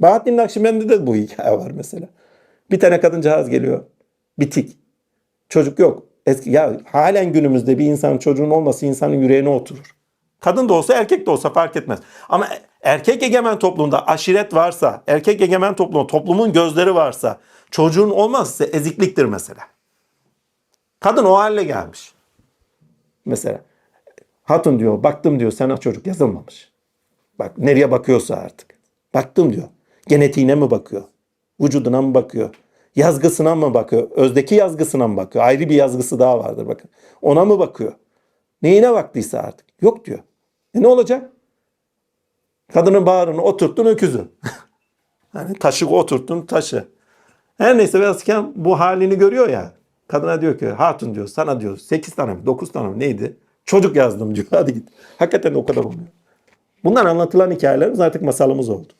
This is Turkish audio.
Bahattin Nakşibendi de bu hikaye var mesela. Bir tane kadıncağız geliyor. Bitik. Çocuk yok. Eski, ya halen günümüzde bir insanın çocuğun olması insanın yüreğine oturur. Kadın da olsa erkek de olsa fark etmez. Ama erkek egemen toplumda aşiret varsa, erkek egemen toplumda toplumun gözleri varsa, çocuğun olmazsa ezikliktir mesela. Kadın o hale gelmiş. Mesela hatun diyor, baktım diyor sana çocuk yazılmamış. Bak nereye bakıyorsa artık. Baktım diyor. Genetiğine mi bakıyor? Vücuduna mı bakıyor? Yazgısına mı bakıyor? Özdeki yazgısına mı bakıyor? Ayrı bir yazgısı daha vardır bakın. Ona mı bakıyor? Neyine baktıysa artık. Yok diyor. E ne olacak? Kadının bağrını oturttun öküzü. hani taşı oturttun taşı. Her neyse Velhasken bu halini görüyor ya. Kadına diyor ki hatun diyor sana diyor 8 tane mi 9 tane mi neydi? Çocuk yazdım diyor hadi git. Hakikaten de o kadar olmuyor. Bunlar anlatılan hikayelerimiz artık masalımız oldu.